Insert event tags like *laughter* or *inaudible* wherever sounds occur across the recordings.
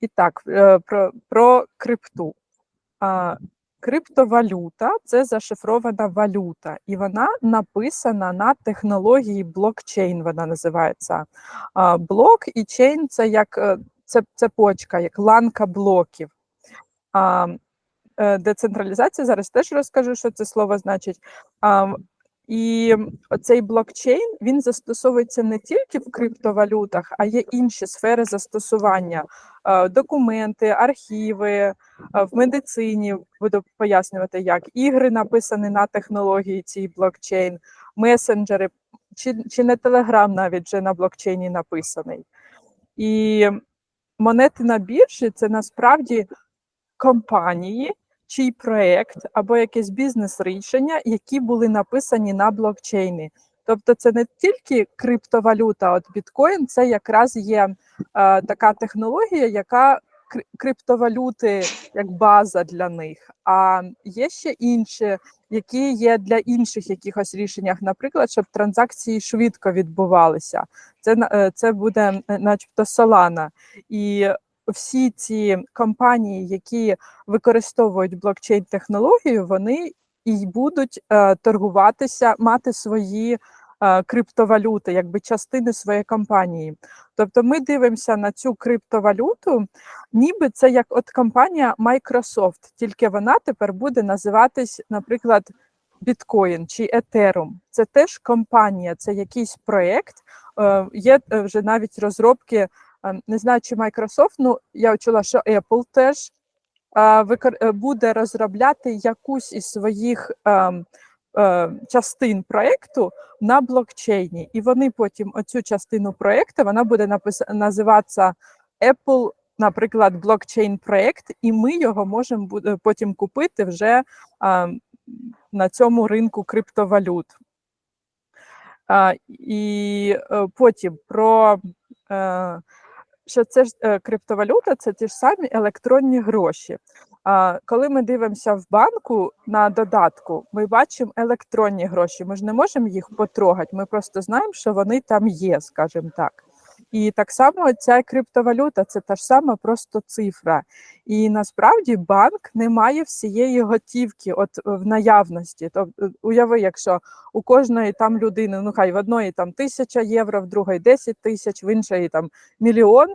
І так, е, про, про крипту. Криптовалюта це зашифрована валюта, і вона написана на технології блокчейн. Вона називається. Блок і чейн це як е, це цепочка, як ланка блоків. Е, децентралізація зараз теж розкажу, що це слово значить. І цей блокчейн він застосовується не тільки в криптовалютах, а є інші сфери застосування: Е, документи, архіви, е, в медицині буду пояснювати, як ігри написані на технології цій блокчейн, месенджери, чи, чи не Телеграм навіть вже на блокчейні написаний. І монети на біржі це насправді компанії, чий проект або якесь бізнес-рішення, які були написані на блокчейні. Тобто, це не тільки криптовалюта, от біткоін, це якраз є е, така технологія, яка криптовалюти як база для них. А є ще інші, які є для інших якихось рішеннях, наприклад, щоб транзакції швидко відбувалися. Це е, це буде, е, начебто, Solana. І всі ці компанії, які використовують блокчейн технологію, вони і будуть е, торгуватися, мати свої е, криптовалюти, якби частини своєї компанії. Тобто ми дивимося на цю криптовалюту, ніби це як от компанія Microsoft, тільки вона тепер буде називатись, наприклад, Bitcoin чи Ethereum. Це теж компанія, це якийсь проєкт. Е, є вже навіть розробки. Е, Не знаю, чи Microsoft, ну я чула, що Apple теж е, е, буде розробляти якусь із своїх ем, е, частин проєкту на блокчейні, і вони потім оцю частину проєкту вона буде називатися Apple, наприклад, блокчейн проєкт, і ми його можемо потім купити вже на цьому ринку криптовалют. І е, потім про е, що це ж е, криптовалюта, це ті ж самі електронні гроші. А, коли ми дивимося в банку на додатку, ми бачимо електронні гроші. Ми ж не можемо їх потрогати. Ми просто знаємо, що вони там є, скажімо так. І так само ця криптовалюта це та ж сама просто цифра. І насправді банк не має всієї готівки от в наявності. Тобто, уяви, якщо у кожної там людини, ну хай в одної там тисяча євро, в другої 10 тисяч, в іншої там мільйон.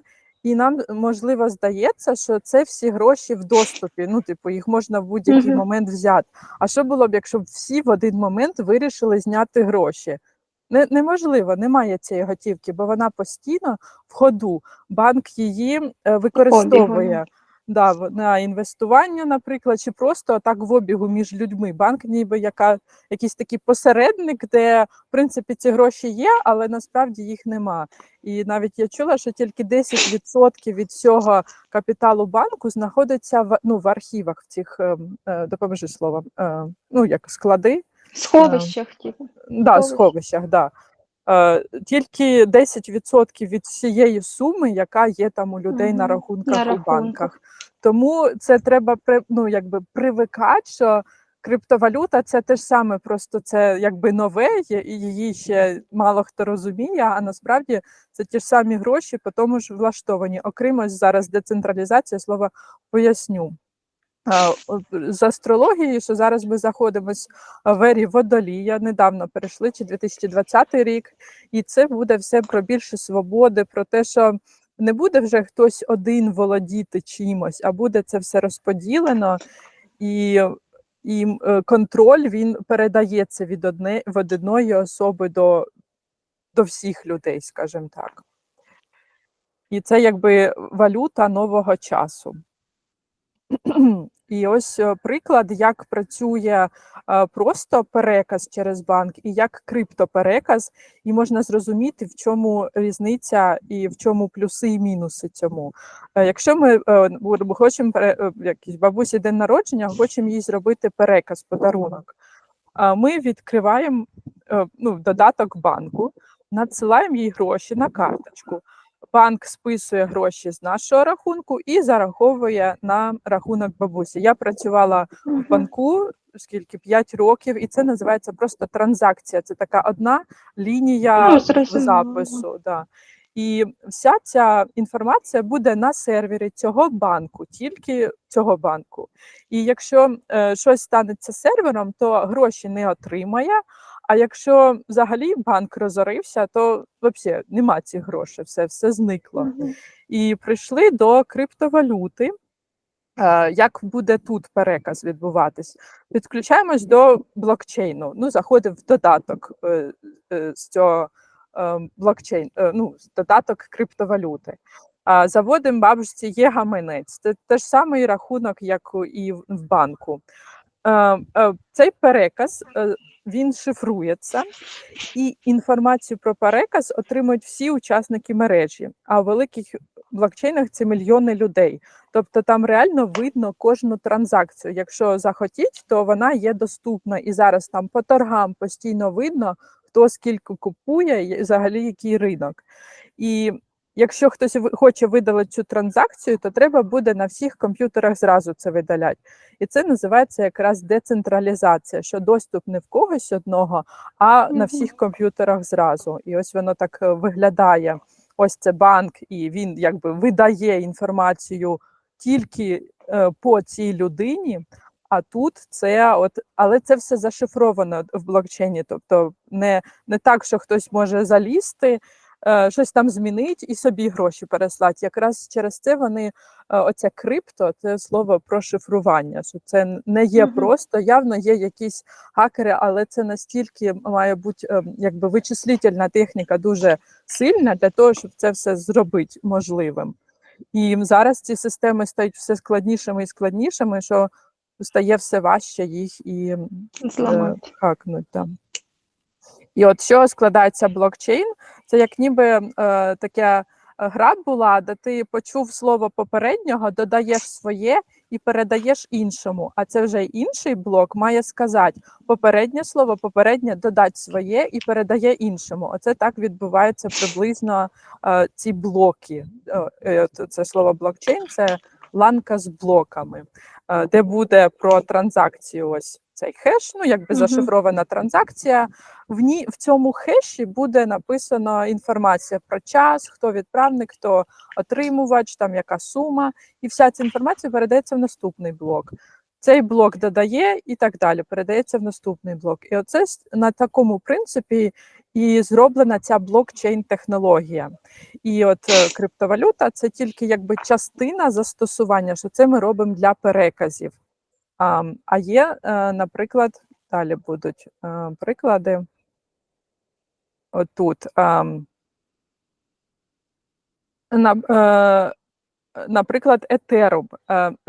І нам можливо здається, що це всі гроші в доступі. Ну, типу, їх можна в будь-який Мгм. момент взяти. А що було б, якщо б всі в один момент вирішили зняти гроші? Не, неможливо, немає цієї готівки, бо вона постійно в ходу. Банк її е, використовує да, на інвестування, наприклад, чи просто так в обігу між людьми. Банк ніби яка, якийсь такий посередник, де в принципі ці гроші є, але насправді їх нема. І навіть я чула, що тільки 10% від всього капіталу банку знаходиться в, ну, в архівах в цих, ем, е, допоможи словом, е, ну як склади. Сховищах, типу. Да, сховищах, да. Е, тільки 10% від всієї суми, яка є там у людей на рахунках На у рахунках. банках. Тому це треба при- ну, якби привикати, що криптовалюта це те ж саме, просто це якби нове, є, і її ще мало хто розуміє, а насправді це ті ж самі гроші, по тому ж влаштовані. Окрім ось зараз децентралізація, слова поясню. З астрології, що зараз ми знаходимося в ері водолія, недавно перейшли, чи 2020 рік, і це буде все про більше свободи, про те, що не буде вже хтось один володіти чимось, а буде це все розподілено, і, і е, контроль він передається від одне, від одної особи до, до всіх людей, скажімо так. І це якби валюта нового часу. І ось е, приклад, як працює е, просто переказ через банк і як криптопереказ, і можна зрозуміти, в чому різниця і в чому плюси і мінуси цьому. Е, Якщо ми хочемо е, бабусі день народження, хочемо їй зробити переказ, подарунок, ми відкриваємо ну, додаток банку, надсилаємо їй гроші на карточку. Банк списує гроші з нашого рахунку і зараховує на рахунок бабусі. Я працювала в банку скільки 5 років, і це називається просто транзакція. Це така одна лінія Ну, запису. Да. І вся ця інформація буде на сервері цього банку, тільки цього банку. І якщо е, щось станеться сервером, то гроші не отримає. А якщо взагалі банк розорився, то взагалі нема цих грошей, все, все зникло. Мгм. І прийшли до криптовалюти. Е, Як буде тут переказ відбуватись? Підключаємось до блокчейну. Ну, заходимо в додаток е, е, з цього блокчейн, ну, додаток криптовалюти. Заводимо бабусі є гаманець. Це те самий рахунок, як і в банку. Цей переказ він шифрується, і інформацію про переказ отримують всі учасники мережі. А у великих блокчейнах це мільйони людей. Тобто там реально видно кожну транзакцію. Якщо захотіть, то вона є доступна. І зараз там по торгам постійно видно, хто скільки купує, і взагалі який ринок. І якщо хтось хоче видалити цю транзакцію, то треба буде на всіх комп'ютерах зразу це видаляти. І це називається якраз децентралізація, що доступ не в когось одного, а на всіх комп'ютерах зразу. І ось воно так е, виглядає. Ось це банк, і він якби видає інформацію тільки е, по цій людині. А тут це от, але це все зашифровано в блокчейні. Тобто не, не так, що хтось може залізти, щось там змінить і собі гроші переслати. Якраз через це вони е, оця крипто, це слово про шифрування. Що це не є Мгм. просто, явно є якісь хакери, але це настільки має бути е, якби вичислительна техніка дуже сильна для того, щоб це все зробити можливим. І зараз ці системи стають все складнішими і складнішими, що стає все важче їх і е, хакнуть. Да. І от що складається блокчейн, це як ніби е, таке е, гра була, де ти почув слово попереднього, додаєш своє і передаєш іншому. А це вже інший блок має сказати попереднє слово, попереднє додать своє і передає іншому. Оце так відбувається приблизно е, ці блоки. Е, е, це слово блокчейн це ланка з блоками, е, де буде про транзакцію ось цей хеш, ну якби Мгм. зашифрована транзакція. В ній в цьому хеші буде написано інформація про час, хто відправник, хто отримувач, там яка сума, і вся ця інформація передається в наступний блок. Цей блок додає і так далі, передається в наступний блок. І оце на такому принципі і зроблена ця блокчейн-технологія. І от е, криптовалюта це тільки якби частина застосування, що це ми робимо для переказів. А, є, е, наприклад, далі будуть е, приклади. Отут. на, е, наприклад, Ethereum,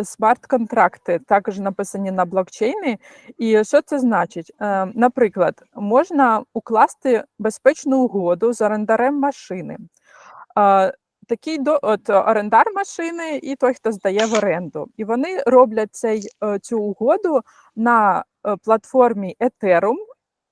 смарт-контракти також написані на блокчейні. І що це значить? Наприклад, можна укласти безпечну угоду з орендарем машини. Такий до от орендар машини і той, хто здає в оренду, і вони роблять цей е, цю угоду на е, платформі Ethereum,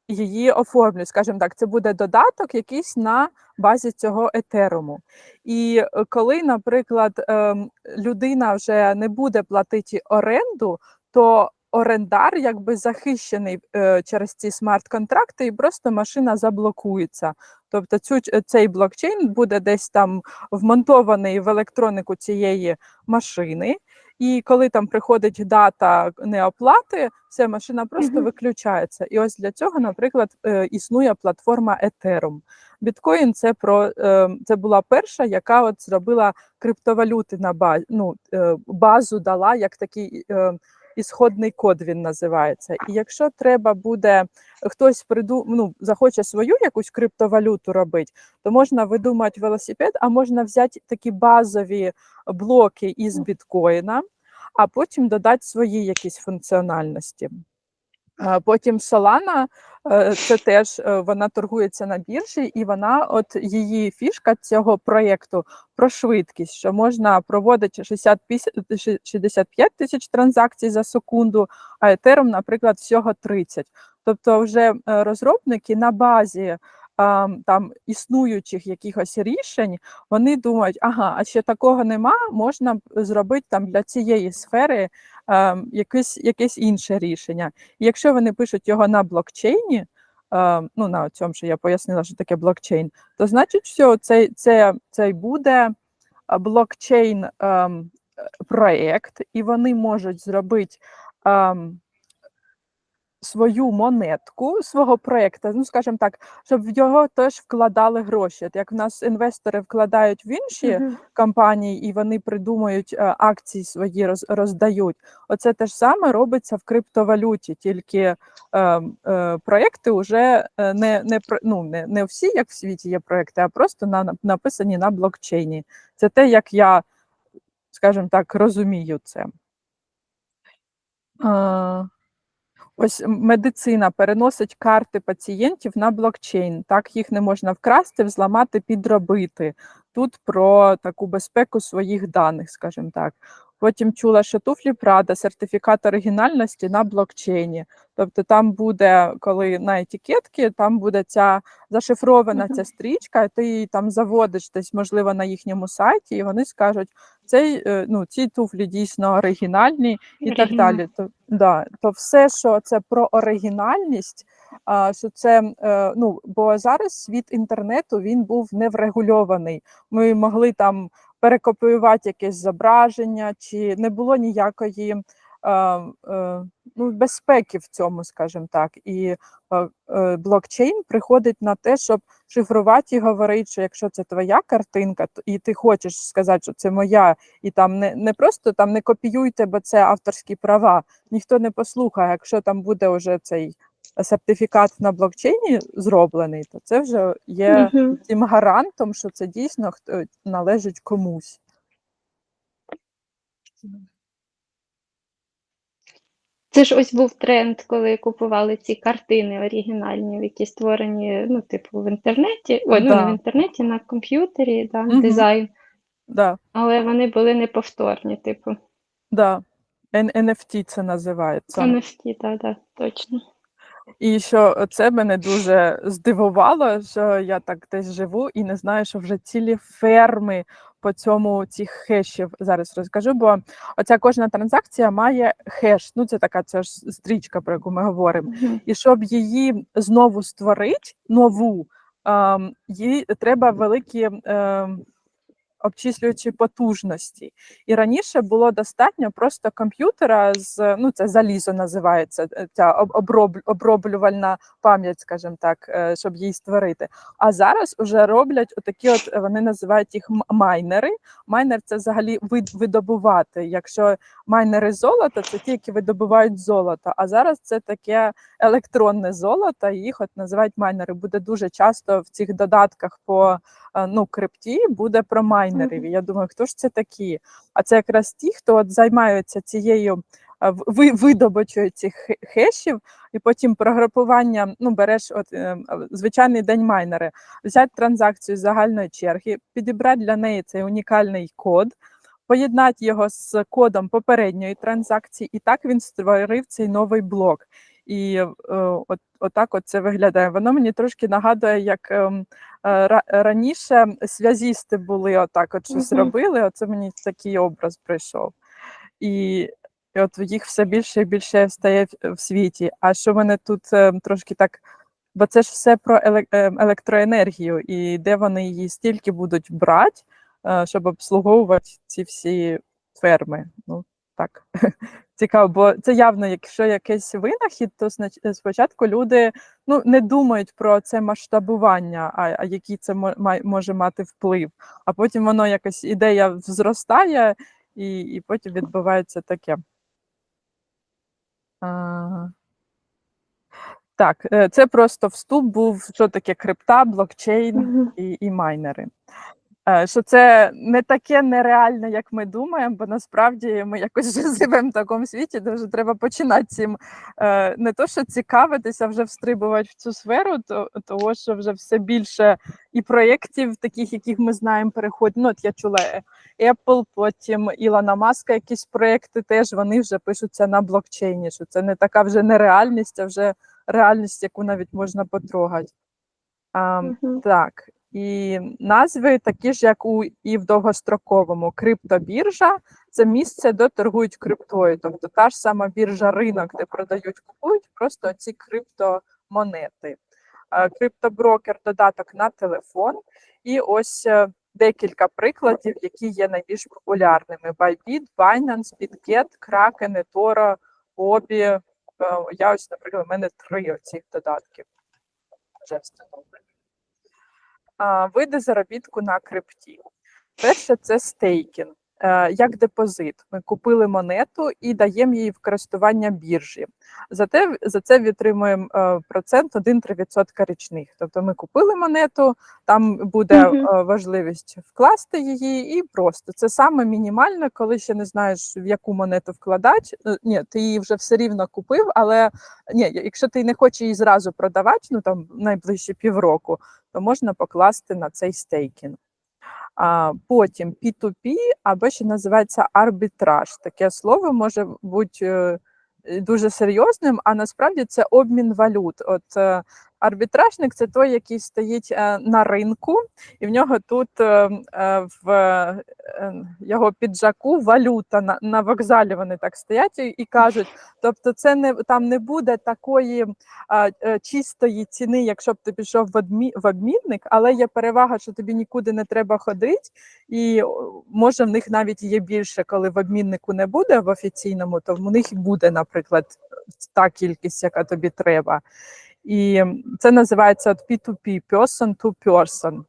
її оформлюють, скажімо так, це буде додаток якийсь на базі цього етеруму. І е, коли, наприклад, ем, людина вже не буде платити оренду, то орендар якби захищений через ці смарт-контракти, і просто машина заблокується. Тобто цю, цей блокчейн буде десь там вмонтований в електронику цієї машини. І коли там приходить дата неоплати, ця машина просто Мгм. виключається. І ось для цього, наприклад, е, існує платформа Ethereum. Біткоін це про е, це була перша, яка от зробила криптовалюти на базі, ну, е, базу дала як такий ісходний код. Він називається. І якщо треба буде хтось приду, ну, захоче свою якусь криптовалюту робити, то можна видумати велосипед, а можна взяти такі базові блоки із біткоїна, а потім додати свої якісь функціональності. Потім Solana, е, це теж е, вона торгується на біржі, і вона, от її фішка цього проєкту про швидкість, що можна проводити 60 піс- ши- 65 тисяч транзакцій за секунду, а Ethereum, наприклад, всього 30. Тобто, вже е, розробники на базі там існуючих якихось рішень, вони думають, ага, а ще такого нема, можна зробити там для цієї сфери е, якесь, якесь інше рішення. І якщо вони пишуть його на блокчейні, е, ну, на цьому, що я пояснила, що таке блокчейн, то значить, що цей, це, цей буде блокчейн ем, е, проєкт, і вони можуть зробити ем, свою монетку свого проєкту, ну, скажімо так, щоб в його теж вкладали гроші. От як в нас інвестори вкладають в інші Мгм. компанії, і вони придумують е, акції свої роз, роздають. Оце те ж саме робиться в криптовалюті, тільки е, е, проєкти вже е, не, не, ну, не, не всі, як в світі є проєкти, а просто на, на- написані на блокчейні. Це те, як я, скажімо так, розумію це. Е, Ось медицина переносить карти пацієнтів на блокчейн. Так їх не можна вкрасти, взламати, підробити. Тут про таку безпеку своїх даних, скажімо так. Потім чула, що туфлі Прада, сертифікат оригінальності на блокчейні. Тобто там буде, коли на етикетці, там буде ця зашифрована ця стрічка, і ти її там заводиш десь, можливо, на їхньому сайті, і вони скажуть, цей, е, ну, ці туфлі дійсно оригінальні і так далі. То, да, то все, що це про оригінальність, а, що це е, ну, бо зараз світ інтернету він був не врегульований. Ми могли там перекопіювати якесь зображення, чи не було ніякої е, е, ну, безпеки в цьому, скажімо так. І е, блокчейн приходить на те, щоб шифрувати і говорити, що якщо це твоя картинка, і ти хочеш сказати, що це моя, і там не, не просто там не копіюйте, бо це авторські права. Ніхто не послухає. Якщо там буде вже цей сертифікат на блокчейні зроблений, то це вже є Мгм. тим гарантом, що це дійсно належить комусь. Це ж ось був тренд, коли купували ці картини оригінальні, які створені, ну, типу, в інтернеті. Ой, ну не в інтернеті, на комп'ютері, да, Мгм. дизайн. Да, Але вони були неповторні, типу. да. NFT це називається. NFT, да, да, точно. І що це мене дуже здивувало, що я так десь живу і не знаю, що вже цілі ферми по цьому цих хешів зараз розкажу. Бо оця кожна транзакція має хеш. Ну це така це ж стрічка, про яку ми говоримо. І щоб її знову створити, нову, їй треба великі ем, обчислюючі потужності. І раніше було достатньо просто комп'ютера з ну це залізо називається е, ця оброб, оброблювальна пам'ять, скажімо так, е, щоб її створити. А зараз вже роблять отакі, от е, вони називають їх майнери. Майнер це взагалі вид видобувати. Якщо майнери золота, це ті, які видобувають золото. А зараз це таке електронне золото, їх от називають майнери. Буде дуже часто в цих додатках по ну, крипті буде про майнерів. І я думаю, хто ж це такі? А це якраз ті, хто от займаються цією видобичою цих хешів, і потім прогрупування. Ну, береш от е, звичайний день майнери, взяти транзакцію з загальної черги, підібрати для неї цей унікальний код. Поєднати його з кодом попередньої транзакції, і так він створив цей новий блок. І е, от, отак от це виглядає. Воно мені трошки нагадує, як ем, е, ра- раніше зв'язісти були отак, от щось Мгм. робили. Оце мені такий образ прийшов. І, і от їх все більше і більше стає в, світі. А що мене тут е, трошки так. Бо це ж все про е, електроенергію, і де вони її стільки будуть брати, щоб обслуговувати ці всі ферми. Ну так *laughs* цікаво, бо це явно, якщо якийсь винахід, то е, спочатку люди ну не думають про це масштабування, а, а який це може мати вплив. А потім воно якась ідея зростає, і, і потім відбувається таке. А, так, е, це просто вступ був, що таке крипта, блокчейн і, і майнери. Е, Що це не таке нереальне, як ми думаємо, бо насправді ми якось вже *laughs* живемо в такому світі, де вже треба починати цим е, не то, що цікавитися, а вже встрибувати в цю сферу, то того, що вже все більше і проєктів, таких, яких ми знаємо, переходять. Ну, от я чула Apple, потім Ілона Маска, якісь проєкти теж вони вже пишуться на блокчейні. Що це не така вже нереальність, а вже реальність, яку навіть можна потрогати. А, Мгм. так, і назви такі ж, як у і в довгостроковому. Криптобіржа це місце, де торгують криптою. Тобто та ж сама біржа ринок, де продають, купують, просто ці криптомонети. Криптоброкер додаток на телефон. І ось е, декілька прикладів, які є найбільш популярними: Bybit, Binance, Bitget, Kraken, eToro, Obі. Е, Я ось, наприклад, у мене три оцих додатків. Вже встановлені. Види заробітку на крипті. Перше це стейкінг. Е, Як депозит. Ми купили монету і даємо їй в користування біржі. Зате за це відтримуємо е, процент 1-3% річних. Тобто ми купили монету, там буде е, важливість вкласти її, і просто це саме мінімальне, коли ще не знаєш, в яку монету вкладати. Ні, ти її вже все рівно купив, але ні, якщо ти не хочеш її зразу продавати, ну там найближче півроку, то можна покласти на цей стейкінг. Потім P2P, або ще називається арбітраж. Таке слово може бути е, дуже серйозним, а насправді це обмін валют. От е, арбітражник це той, який стоїть е, на ринку, і в нього тут е, е, в його піджаку валюта на, вокзалі. Вони так стоять і, кажуть. Тобто, це не там не буде такої чистої ціни, якщо б ти пішов в обмінник, але є перевага, що тобі нікуди не треба ходити, і може в них навіть є більше, коли в обміннику не буде в офіційному, то в них буде, наприклад, та кількість, яка тобі треба. І це називається от P2P, person to person.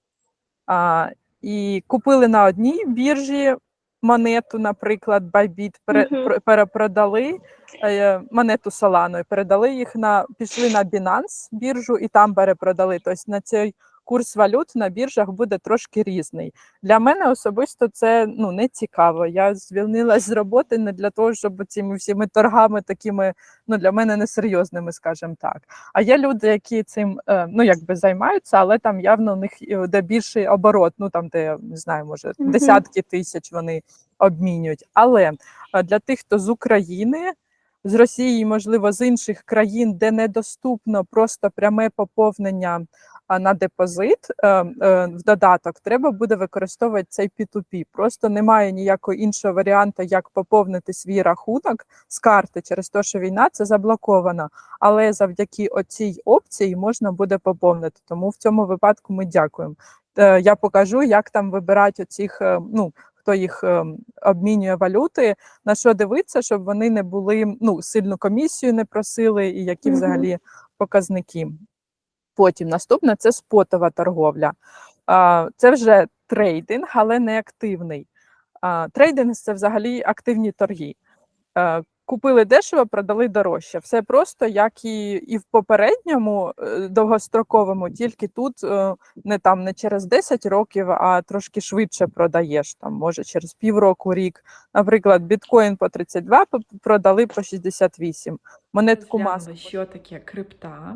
А, і купили на одній біржі монету, наприклад, Bybit, пере, Мгм. пр- перепродали е, монету Solano і передали їх на пішли на Binance біржу і там перепродали. Тобто на цей курс валют на біржах буде трошки різний. Для мене особисто це ну не цікаво. Я звільнилась з роботи не для того, щоб цими всіми торгами такими ну для мене несерйозними, скажімо так. А є люди, які цим е, ну якби займаються, але там явно у них е, де більший оборот. Ну там де не знаю, може десятки тисяч вони обмінюють. Але е, для тих, хто з України. З Росії, можливо, з інших країн, де недоступно просто пряме поповнення на депозит е, е, в додаток, треба буде використовувати цей P2P. Просто немає ніякого іншого варіанту, як поповнити свій рахунок з карти через те, що війна це заблоковано. Але завдяки оцій опції можна буде поповнити. Тому в цьому випадку ми дякуємо. Е, Я покажу, як там вибирати оцих, ну хто їх е, обмінює валюти, на що дивитися, щоб вони не були ну сильну комісію не просили, і які взагалі показники. Потім наступне це спотова торговля. Це вже трейдинг, але не активний. Трейдинг це взагалі активні торги. Купили дешево, продали дорожче. Все просто, як і, і в попередньому е, довгостроковому, тільки тут е, не там не через 10 років, а трошки швидше продаєш. Там може через півроку, рік. Наприклад, біткоін по 32 п- продали по 68. Монетку масу. Що таке крипта.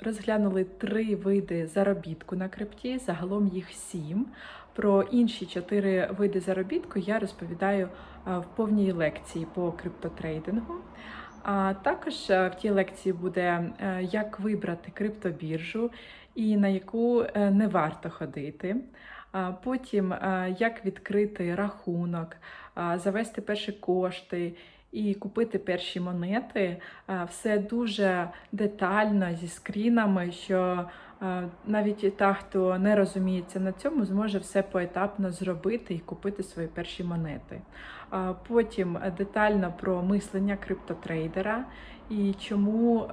Розглянули три види заробітку на крипті, загалом їх сім. Про інші чотири види заробітку я розповідаю в повній лекції по криптотрейдингу. А також в тій лекції буде, е, як вибрати криптобіржу і на яку е, не варто ходити. Потім, е, як відкрити рахунок, завести перші кошти і купити перші монети. Все дуже детально зі скрінами, що навіть та, хто не розуміється на цьому, зможе все поетапно зробити і купити свої перші монети. А Потім е, детально про мислення криптотрейдера і чому.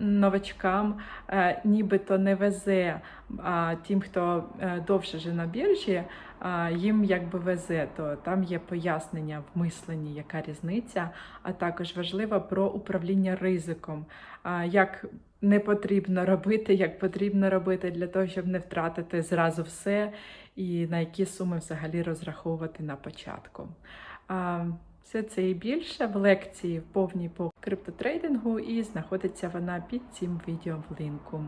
Новачкам е, нібито не везе, а тим, хто е, довше вже на біржі, а, їм якби везе, то там є пояснення в мисленні, яка різниця, а також важливо про управління ризиком, як не потрібно робити, як потрібно робити для того, щоб не втратити зразу все, і на які суми взагалі розраховувати на початку. Все це і більше в лекції в повній по криптотрейдингу, і знаходиться вона під цим відео в лінку.